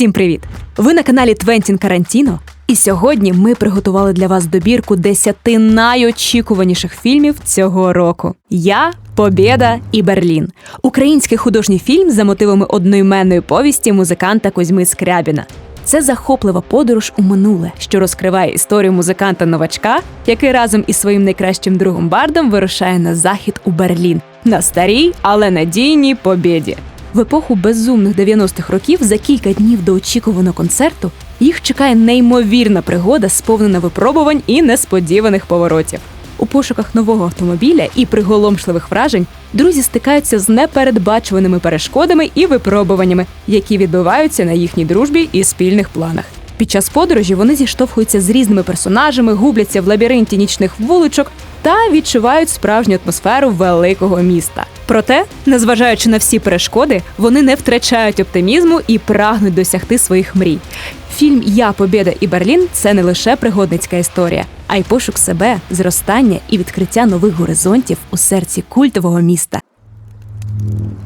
Всім привіт! Ви на каналі Твентін Карантіно. І сьогодні ми приготували для вас добірку 10 найочікуваніших фільмів цього року. Я, Побєда і Берлін. Український художній фільм за мотивами одноіменної повісті музиканта Кузьми Скрябіна. Це захоплива подорож у минуле, що розкриває історію музиканта новачка, який разом із своїм найкращим другом Бардом вирушає на захід у Берлін на старій, але надійній побєді. В епоху безумних 90-х років за кілька днів до очікуваного концерту їх чекає неймовірна пригода, сповнена випробувань і несподіваних поворотів. У пошуках нового автомобіля і приголомшливих вражень друзі стикаються з непередбачуваними перешкодами і випробуваннями, які відбуваються на їхній дружбі і спільних планах. Під час подорожі вони зіштовхуються з різними персонажами, губляться в лабіринті нічних вуличок та відчувають справжню атмосферу великого міста. Проте, незважаючи на всі перешкоди, вони не втрачають оптимізму і прагнуть досягти своїх мрій. Фільм Я Побєда і Берлін це не лише пригодницька історія, а й пошук себе, зростання і відкриття нових горизонтів у серці культового міста.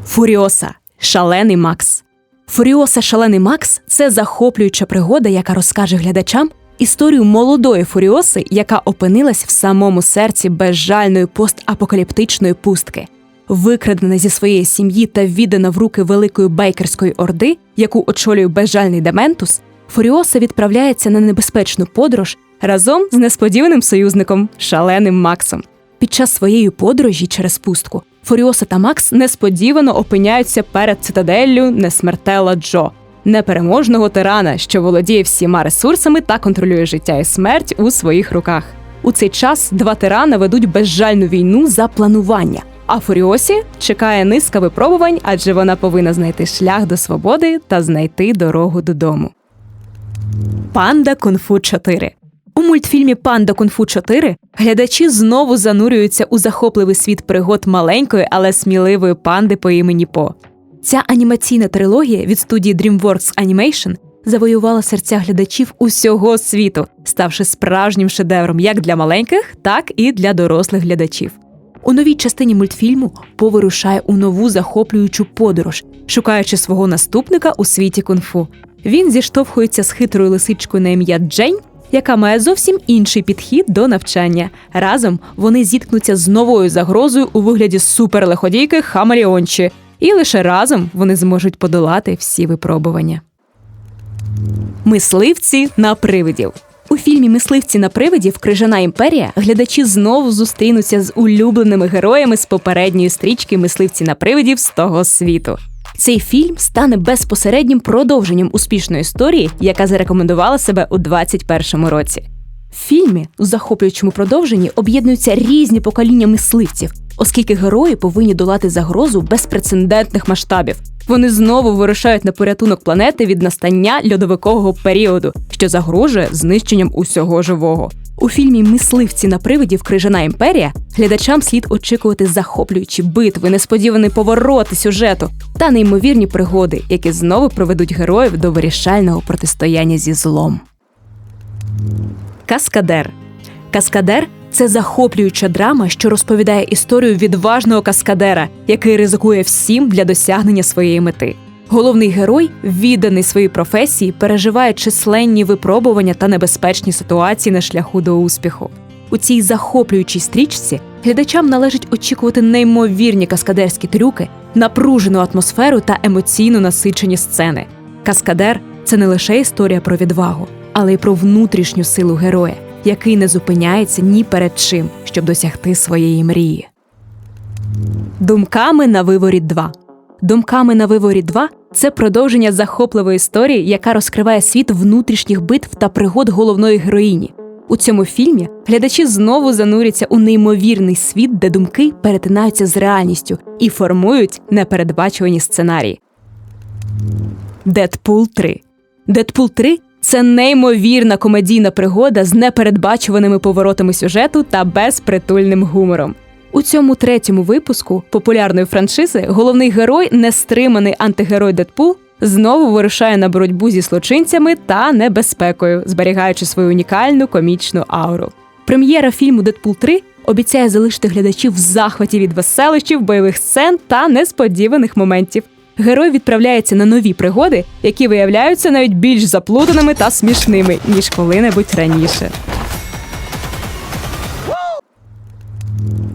Фуріоса шалений Макс. Фуріоса Шалений Макс це захоплююча пригода, яка розкаже глядачам історію молодої Фуріоси, яка опинилась в самому серці безжальної постапокаліптичної пустки. Викрадена зі своєї сім'ї та віддана в руки великої байкерської орди, яку очолює безжальний Дементус, Фуріоса відправляється на небезпечну подорож разом з несподіваним союзником шаленим Максом. Під час своєї подорожі через пустку Фуріоса та Макс несподівано опиняються перед цитаделлю несмертела Джо, непереможного тирана, що володіє всіма ресурсами та контролює життя і смерть у своїх руках. У цей час два тирани ведуть безжальну війну за планування. А Фуріосі чекає низка випробувань, адже вона повинна знайти шлях до свободи та знайти дорогу додому. Панда Кунг-фу 4 у мультфільмі Панда Кунг-фу 4 глядачі знову занурюються у захопливий світ пригод маленької, але сміливої панди по імені По. Ця анімаційна трилогія від студії DreamWorks Animation завоювала серця глядачів усього світу, ставши справжнім шедевром як для маленьких, так і для дорослих глядачів. У новій частині мультфільму По вирушає у нову захоплюючу подорож, шукаючи свого наступника у світі кунг-фу. Він зіштовхується з хитрою лисичкою на ім'я Джейн, яка має зовсім інший підхід до навчання. Разом вони зіткнуться з новою загрозою у вигляді суперлеходійки Хамаріончі, і лише разом вони зможуть подолати всі випробування. Мисливці на привидів. У фільмі Мисливці на привидів Крижана імперія глядачі знову зустрінуться з улюбленими героями з попередньої стрічки Мисливці на привидів з того світу. Цей фільм стане безпосереднім продовженням успішної історії, яка зарекомендувала себе у 2021 році. В фільмі у захоплюючому продовженні об'єднуються різні покоління мисливців, оскільки герої повинні долати загрозу безпрецедентних масштабів. Вони знову вирушають на порятунок планети від настання льодовикового періоду, що загрожує знищенням усього живого. У фільмі Мисливці на привидів Крижана імперія глядачам слід очікувати захоплюючі битви, несподівані повороти сюжету та неймовірні пригоди, які знову приведуть героїв до вирішального протистояння зі злом. Каскадер Каскадер це захоплююча драма, що розповідає історію відважного каскадера, який ризикує всім для досягнення своєї мети. Головний герой, відданий своїй професії, переживає численні випробування та небезпечні ситуації на шляху до успіху. У цій захоплюючій стрічці глядачам належить очікувати неймовірні каскадерські трюки, напружену атмосферу та емоційно насичені сцени. Каскадер це не лише історія про відвагу, але й про внутрішню силу героя, який не зупиняється ні перед чим, щоб досягти своєї мрії. Думками на виворі 2 Думками на виворі 2 це продовження захопливої історії, яка розкриває світ внутрішніх битв та пригод головної героїні. У цьому фільмі глядачі знову зануряться у неймовірний світ, де думки перетинаються з реальністю і формують непередбачувані сценарії. Дедпул 3 Дедпул 3 це неймовірна комедійна пригода з непередбачуваними поворотами сюжету та безпритульним гумором. У цьому третьому випуску популярної франшизи головний герой, нестриманий антигерой Дедпул, знову вирушає на боротьбу зі злочинцями та небезпекою, зберігаючи свою унікальну комічну ауру. Прем'єра фільму Дедпул 3 обіцяє залишити глядачів в захваті від веселищів, бойових сцен та несподіваних моментів. Герой відправляється на нові пригоди, які виявляються навіть більш заплутаними та смішними, ніж коли-небудь раніше.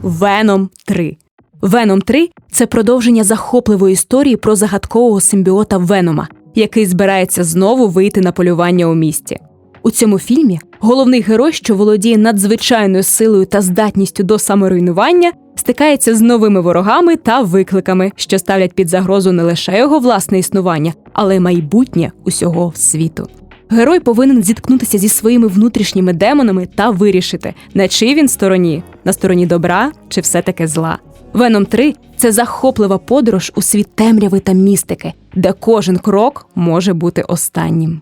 Веном 3 Веном 3 це продовження захопливої історії про загадкового симбіота Венома, який збирається знову вийти на полювання у місті. У цьому фільмі головний герой, що володіє надзвичайною силою та здатністю до саморуйнування, стикається з новими ворогами та викликами, що ставлять під загрозу не лише його власне існування, але й майбутнє усього світу. Герой повинен зіткнутися зі своїми внутрішніми демонами та вирішити, на чий він стороні на стороні добра чи все-таки зла. Веном 3 це захоплива подорож у світ темряви та містики, де кожен крок може бути останнім.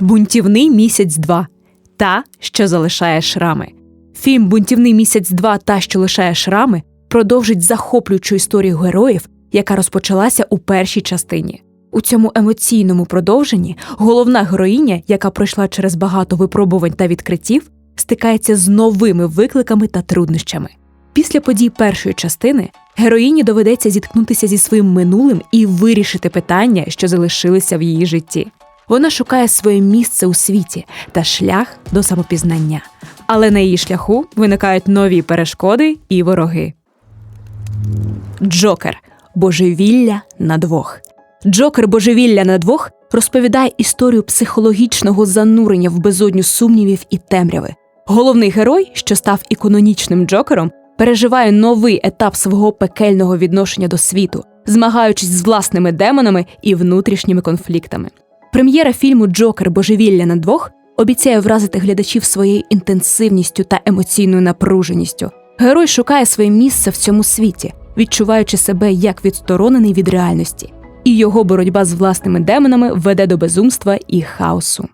Бунтівний місяць 2 та, що залишає шрами. Фільм Бунтівний місяць 2 та що лишає шрами продовжить захоплюючу історію героїв, яка розпочалася у першій частині. У цьому емоційному продовженні головна героїня, яка пройшла через багато випробувань та відкриттів, стикається з новими викликами та труднощами. Після подій першої частини героїні доведеться зіткнутися зі своїм минулим і вирішити питання, що залишилися в її житті. Вона шукає своє місце у світі та шлях до самопізнання. Але на її шляху виникають нові перешкоди і вороги. Джокер Божевілля на двох. Джокер Божевілля на двох розповідає історію психологічного занурення в безодню сумнівів і темряви. Головний герой, що став ікононічним Джокером, переживає новий етап свого пекельного відношення до світу, змагаючись з власними демонами і внутрішніми конфліктами. Прем'єра фільму Джокер Божевілля на двох обіцяє вразити глядачів своєю інтенсивністю та емоційною напруженістю. Герой шукає своє місце в цьому світі, відчуваючи себе як відсторонений від реальності, і його боротьба з власними демонами веде до безумства і хаосу.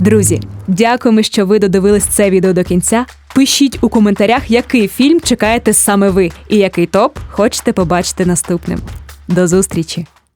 Друзі, дякуємо, що ви додивились це відео до кінця. Пишіть у коментарях, який фільм чекаєте саме ви, і який топ хочете побачити наступним. До зустрічі!